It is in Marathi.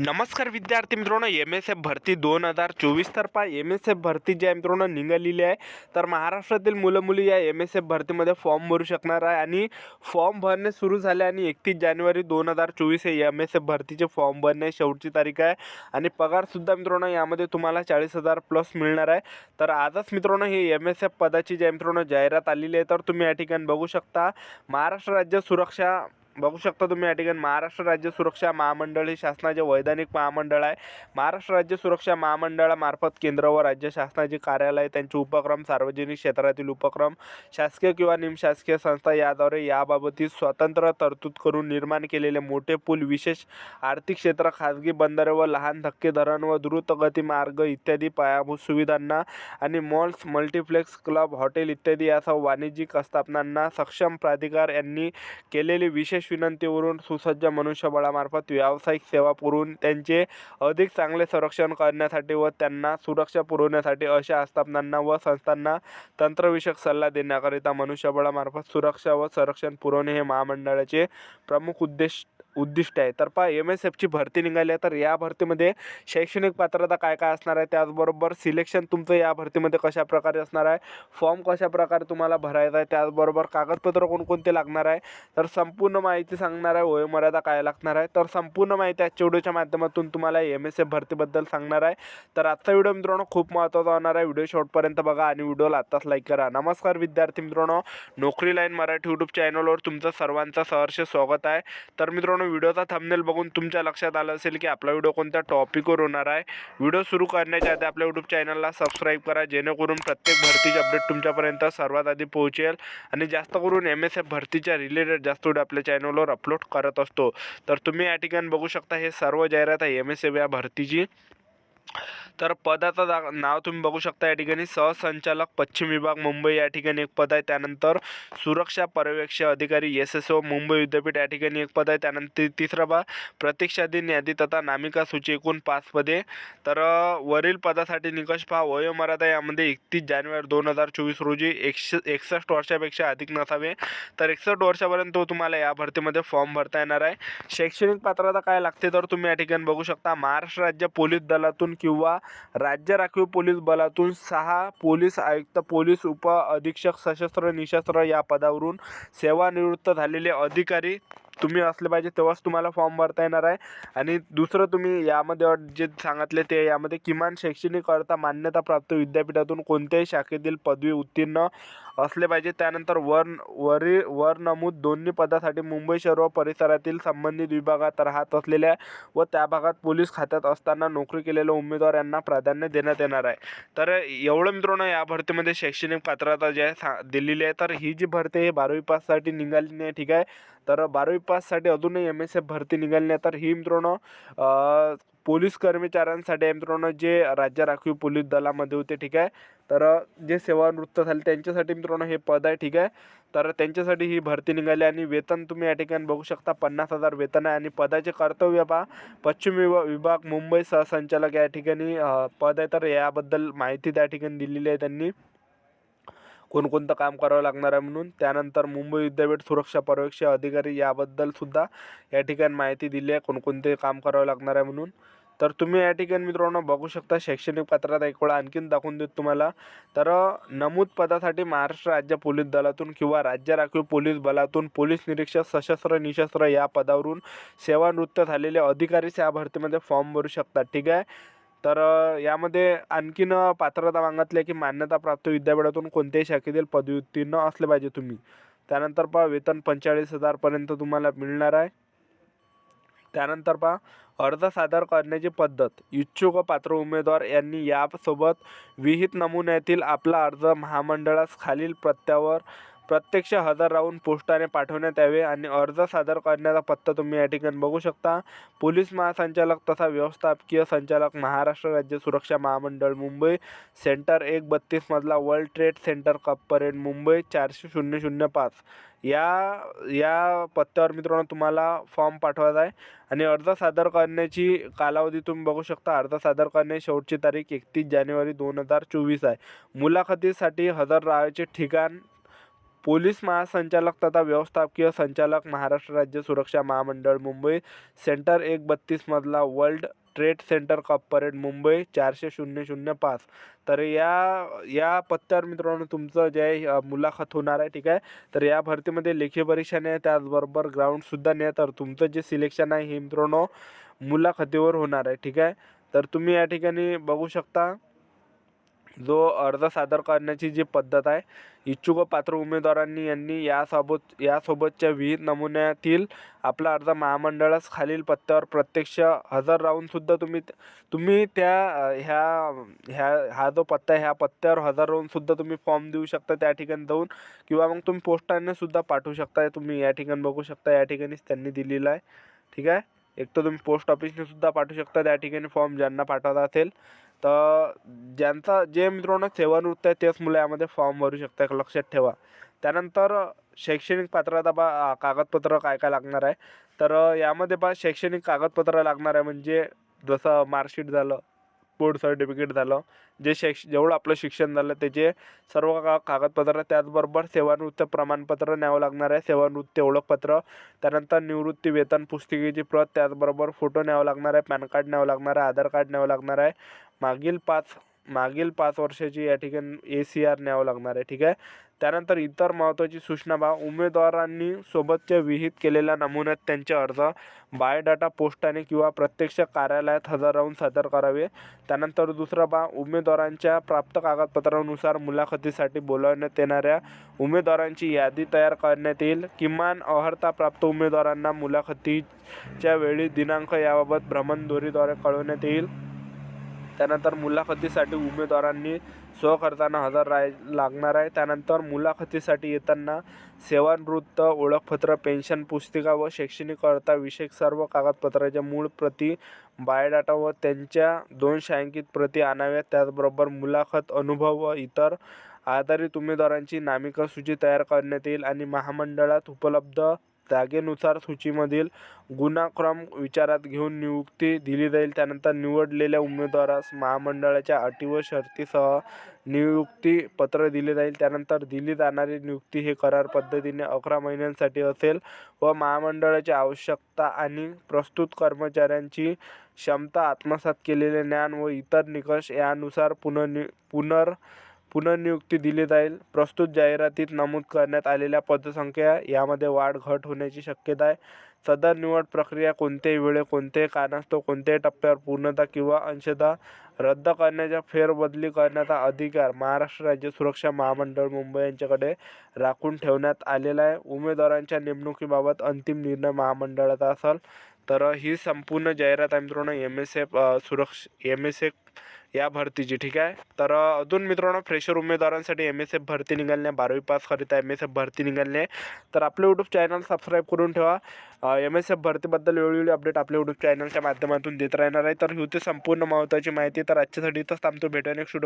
नमस्कार विद्यार्थी मित्रांनो एम एस एफ भरती दोन हजार चोवीस तर पहा एम एस एफ भरती जी आहे मित्रांनो निघालेली आहे तर महाराष्ट्रातील मुलं मुली या एम एस एफ भरतीमध्ये फॉर्म भरू शकणार आहे आणि फॉर्म भरणे सुरू झाले आणि एकतीस जानेवारी दोन हजार चोवीस हे एम एस एफ भरतीचे फॉर्म भरणे शेवटची तारीख आहे. आणि पगारसुद्धा मित्रांनो यामध्ये तुम्हाला चाळीस हजार प्लस मिळणार आहे. तर आजच मित्रांनो हे एम एस एफ पदाची जी आहे मित्रांनो जाहिरात आलेली आहे तर तुम्ही या ठिकाणी बघू शकता. महाराष्ट्र राज्य सुरक्षा बघू शकता तुम्ही या ठिकाणी महाराष्ट्र राज्य सुरक्षा महामंडळ हे शासनाचे वैधानिक महामंडळ आहे. महाराष्ट्र राज्य सुरक्षा महामंडळामार्फत केंद्र व राज्य शासनाचे कार्यालय त्यांचे उपक्रम सार्वजनिक क्षेत्रातील उपक्रम शासकीय किंवा निमशासकीय संस्था याद्वारे याबाबतीत स्वतंत्र तरतूद करून निर्माण केलेले मोठे पूल विशेष आर्थिक क्षेत्र खाजगी बंदरे व लहान धक्के धरण व द्रुतगती मार्ग इत्यादी पायाभूत सुविधांना आणि मॉल्स मल्टिप्लेक्स क्लब हॉटेल इत्यादी यासह वाणिज्यिक आस्थापनांना सक्षम प्राधिकार यांनी केलेली विशेष विनंतीवरून सुसज्ज मनुष्यबळामार्फत व्यावसायिक सेवा पुरवून त्यांचे अधिक चांगले संरक्षण करण्यासाठी व त्यांना सुरक्षा पुरवण्यासाठी अशा आस्थापनांना व संस्थांना तंत्रविषयक सल्ला देण्याकरिता मनुष्यबळामार्फत सुरक्षा व संरक्षण पुरवणे हे महामंडळाचे प्रमुख उद्देश उद्दिष्ट आहे. तर पहा एम एस एफची भरती निघाली आहे. तर या भरतीमध्ये शैक्षणिक पात्रता काय काय असणार आहे? त्याचबरोबर सिलेक्शन तुमचं या भरतीमध्ये कशा प्रकारे असणार आहे? फॉर्म कशा प्रकारे तुम्हाला भरायचा आहे? त्याचबरोबर कागदपत्र कोणकोणते लागणार आहे? तर संपूर्ण माहिती सांगणार आहे. वयोमर्यादा काय लागणार आहे? तर संपूर्ण माहिती आजच्या व्हिडिओच्या माध्यमातून तुम्हाला एम एस एफ भरतीबद्दल सांगणार आहे. तर आजचा व्हिडिओ मित्रांनो खूप महत्त्वाचा होणार आहे. व्हिडिओ शॉर्टपर्यंत बघा आणि व्हिडिओला आत्ताच लाईक करा. नमस्कार विद्यार्थी मित्रांनो. नोकरी लाईन मराठी यूट्यूब चॅनलवर तुमचं सर्वांचं सहर्ष स्वागत आहे. तर मित्रांनो व्हिडिओचा थंबनेल बघून तुमच्या लक्षात आलं असेल की आपला व्हिडिओ कोणत्या टॉपिकवर होणार आहे. व्हिडिओ सुरू करण्याच्या आधी आपल्या यूट्यूब चॅनलला सबस्क्राईब करा जेणेकरून प्रत्येक भरतीचे अपडेट तुमच्यापर्यंत सर्वात आधी पोहोचेल. आणि जास्त करून एम एस एफ भरतीच्या रिलेटेड जास्त व्हिडिओ आपल्या चॅनलवर अपलोड करत असतो. तर तुम्ही या ठिकाणी बघू शकता हे सर्व जाहिरात आहे एम एस एफ या भरतीची. तर पदाचं दा नाव तुम्ही बघू शकता या ठिकाणी. सहसंचालक पश्चिम विभाग मुंबई या ठिकाणी एक पद आहे. त्यानंतर सुरक्षा पर्यवेक्षक अधिकारी एस एस ओ मुंबई विद्यापीठ या ठिकाणी एक पद आहे. त्यानंतर तिसरा बा प्रतीक्षाधीन यादी तथा नामिका सूची एकूण पाच पदे. तर वरील पदासाठी निकष पहा. वयोमर्यादा यामध्ये एकतीस जानेवारी दोन हजार चोवीस रोजी एकशे एकसष्ट वर्षापेक्षा अधिक नसावे. तर एकसष्ट वर्षापर्यंत तुम्हाला या भरतीमध्ये फॉर्म भरता येणार आहे. शैक्षणिक पात्रता काय लागते तर तुम्ही या ठिकाणी बघू शकता. महाराष्ट्र राज्य पोलीस दलातून किंवा राज्य राखीव पोलीस बलातून सहा पोलीस आयुक्त पोलीस उप अधीक्षक सशस्त्र निशस्त्र या पदावरून सेवानिवृत्त झालेले अधिकारी तुम्ही असले पाहिजे तेव्हाच तुम्हाला फॉर्म भरता येणार आहे. आणि दुसरं तुम्ही यामध्ये जे सांगितले ते यामध्ये किमान शैक्षणिक अर्थ मान्यताप्राप्त विद्यापीठातून कोणत्याही शाखेतील पदवी उत्तीर्ण असले पाहिजे. त्यानंतर वर वरी वर नमूद दोन्ही पदासाठी मुंबई शहर व परिसरातील संबंधित विभागात राहत असलेल्या व त्या भागात पोलीस खात्यात असताना नोकरी केलेल्या उमेदवार यांना प्राधान्य देण्यात येणार आहे. तर एवढं मित्रांनो या भरतीमध्ये शैक्षणिक पात्रता जी आहे सा दिलेली आहे. तर ही जी भरती आहे बारावी पाससाठी निघाली नाही ठीक आहे. तर बारावी पाससाठी अजूनही एम एस एफ भरती निघाली नाही तर ही मित्रांनो पोलीस कर्मचाऱ्यांसाठी मित्रांनो जे राज्य राखीव पोलीस दलामध्ये होते ठीक आहे. तर जे सेवानिवृत्त झाले त्यांच्यासाठी मित्रांनो हे पद आहे ठीक आहे. तर त्यांच्यासाठी ही भरती निघाली आणि वेतन तुम्ही या ठिकाणी बघू शकता पन्नास हजार वेतन आहे. आणि पदाचे कर्तव्य पहा पश्चिम विभा विभाग मुंबई सहसंचालक या ठिकाणी पद आहे. तर याबद्दल माहिती त्या ठिकाणी दिलेली आहे त्यांनी. कोणकोणतं काम करावं लागणार आहे म्हणून. त्यानंतर मुंबई विद्यापीठ सुरक्षा पर्यवेक्षक अधिकारी याबद्दल सुद्धा या ठिकाणी माहिती दिली आहे. कोणकोणते काम करावं लागणार आहे म्हणून. तर तुम्ही या ठिकाणी मित्रांनो बघू शकता शैक्षणिक पात्रता एक वेळा आणखीन दाखवून देत तुम्हाला. तर नमूद पदासाठी महाराष्ट्र राज्य पोलीस दलातून किंवा राज्य राखीव पोलीस बलातून पोलीस निरीक्षक सशस्त्र निशस्त्र या पदावरून सेवानिवृत्त झालेले अधिकारीच या भरतीमध्ये फॉर्म भरू शकतात. ठीक आहे? तर यामध्ये आणखीन पात्रता मागतली आहे की मान्यताप्राप्त विद्यापीठातून कोणत्याही शाखेतील पदवी उत्तीर्ण असले पाहिजे तुम्ही. त्यानंतर पहा वेतन पंचेचाळीस हजारपर्यंत तुम्हाला मिळणार आहे. त्यानंतर पहा अर्ज सादर करण्याची पद्धत. इच्छुक व पात्र उमेदवार यांनी यासोबत विहित नमुन्यातील आपला अर्ज महामंडळास खालील पत्त्यावर प्रत्यक्ष हजर राहून पोस्टाने पाठवण्यात यावे आणि अर्ज सादर करण्याचा पत्ता तुम्ही या ठिकाणी बघू शकता. पोलीस महासंचालक तथा व्यवस्थापकीय संचालक महाराष्ट्र राज्य सुरक्षा महामंडळ मुंबई सेंटर एक बत्तीसमधला World Trade Centre Cuffe Parade Mumbai चारशे शून्य शून्य पाच. या या पत्त्यावर मित्रांनो तुम्हाला फॉर्म पाठवायचा आहे. आणि अर्ज सादर करण्याची कालावधी तुम्ही बघू शकता. अर्ज सादर करण्याची शेवटची तारीख एकतीस जानेवारी दोन हजार चोवीस आहे. मुलाखतीसाठी हजर राहायचे ठिकाण पोलीस महासंचालक तथा व्यवस्थापकीय संचालक महाराष्ट्र राज्य सुरक्षा महामंडळ मुंबई सेंटर एक बत्तीसमधला World Trade Centre Cuffe Parade Mumbai चारशे शून्य शून्य पाच. तर या या पत्त्यावर मित्रांनो तुमचं जे आहे मुलाखत होणार आहे ठीक आहे? तर या भरतीमध्ये लेखी परीक्षा नाही त्याचबरोबर ग्राउंडसुद्धा नाही तर तुमचं जे सिलेक्शन आहे हे मित्रांनो मुलाखतीवर होणार आहे ठीक आहे? तर तुम्ही या ठिकाणी बघू शकता. जो अर्ज सादर करण्याची जी पद्धत आहे इच्छुक व पात्र उमेदवारांनी यांनी यासोबत यासोबतच्या विहित नमुन्यातील आपला अर्ज महामंडळास खालील पत्त्यावर प्रत्यक्ष हजर राहूनसुद्धा तुम्ही तुम्ही त्या ह्या ह्या हा जो पत्ता आहे ह्या पत्त्यावर हजर राहूनसुद्धा तुम्ही फॉर्म देऊ शकता त्या ठिकाणी जाऊन किंवा मग तुम्ही पोस्टानेसुद्धा पाठवू शकता. तुम्ही या ठिकाणी बघू शकता या ठिकाणीच त्यांनी दिलेलं आहे. ठीक आहे? एक तर तुम्ही पोस्ट ऑफिसने सुद्धा पाठवू शकता त्या ठिकाणी फॉर्म ज्यांना पाठवता असेल. तर ज्यांचा जे मित्रांनो सेवानिवृत्त आहे तेच मुलं यामध्ये फॉर्म भरू शकता लक्षात ठेवा. त्यानंतर शैक्षणिक पात्रता बा कागदपत्र काय काय लागणार आहे? तर यामध्ये बा शैक्षणिक कागदपत्र लागणार आहे म्हणजे जसं मार्कशीट झालं बोर्ड सर्टिफिकेट झालं जे शैक्ष जेवढं आपलं शिक्षण झालं त्याचे सर्व का कागदपत्र त्याचबरोबर सेवानिवृत्त प्रमाणपत्र न्यावं लागणार आहे सेवानिवृत्ती ओळखपत्र त्यानंतर निवृत्ती वेतन पुस्तिकेची प्रत त्याचबरोबर फोटो न्यावं लागणार आहे पॅन कार्ड न्यावं लागणार आहे आधार कार्ड न्यावं लागणार आहे मागील पाच मागील पाच वर्षाची या ठिकाणी ए सी आर न्यावं लागणार आहे ठीक आहे? त्यानंतर इतर महत्त्वाची सूचना बा उमेदवारांनी सोबतच्या विहित केलेल्या नमुन्यात त्यांचे अर्ज बायोडाटा पोस्टाने किंवा प्रत्यक्ष कार्यालयात हजर राहून सादर करावे. त्यानंतर दुसरा बा उमेदवारांच्या प्राप्त कागदपत्रानुसार मुलाखतीसाठी बोलावण्यात येणाऱ्या उमेदवारांची यादी तयार करण्यात येईल. किमान अर्हता प्राप्त उमेदवारांना मुलाखतीच्या वेळी दिनांक याबाबत भ्रमणध्वरीद्वारे कळवण्यात येईल. त्यानंतर मुलाखतीसाठी उमेदवारांनी स्वखर्चानं हजर राह लागणार आहे. त्यानंतर मुलाखतीसाठी येताना सेवानिवृत्त ओळखपत्र पेन्शन पुस्तिका व शैक्षणिक विषयक सर्व कागदपत्राच्या मूळ प्रती बायोडाटा व त्यांच्या दोन छायांकित प्रती आणाव्यात. त्याचबरोबर मुलाखत अनुभव व इतर आधारित उमेदवारांची नामिका सूची तयार करण्यात येईल आणि महामंडळात उपलब्ध जागेनुसार सूचीमधील गुणाक्रम विचारात घेऊन नियुक्ती दिली जाईल. त्यानंतर निवडलेल्या उमेदवारास महामंडळाच्या अटी व शर्तीसह नियुक्ती पत्र दिले जाईल. त्यानंतर दिली जाणारी नियुक्ती हे करार पद्धतीने अकरा महिन्यांसाठी असेल व महामंडळाची आवश्यकता आणि प्रस्तुत कर्मचाऱ्यांची क्षमता आत्मसात केलेले ज्ञान व इतर निकष यानुसार पुनर्नि पुनर पुनर्नियुक्ती दिली जाईल. प्रस्तुत जाहिरातीत नमूद करण्यात आलेल्या पदसंख्या यामध्ये वाढ घट होण्याची शक्यता आहे. सदर निवड प्रक्रिया कोणत्याही वेळे कोणत्याही कारणास्तव कोणत्याही टप्प्यावर पूर्णतः किंवा अंशतः रद्द करण्याच्या फेरबदली करण्याचा अधिकार महाराष्ट्र राज्य सुरक्षा महामंडळ मुंबई यांच्याकडे राखून ठेवण्यात आलेला आहे. उमेदवारांच्या नेमणुकीबाबत अंतिम निर्णय महामंडळाचा असेल. तर ही संपूर्ण जाहिरात आहे मित्रांनो. एम एस एफ सुरक्ष एम एस एफ या भरतीची ठीक आहे? तर अजून मित्रांनो फ्रेशर उमेदवारांसाठी एम एस एफ भरती निघाली आहे बारावी पास करिता एम एस एफ भरती निघाली. आहे तर आपलं यूट्यूब चॅनल सबस्क्राईब करून ठेवा. एम एस एफ भरतीबद्दल वेळोवेळी अपडेट आपल्या यूट्यूब चॅनलच्या माध्यमातून देत राहणार आहे. तर ही होती संपूर्ण महत्त्वाची माहिती. तर आजच्यासाठी इथंच थांबतो. भेटूया नेक्स्ट व्हिडिओ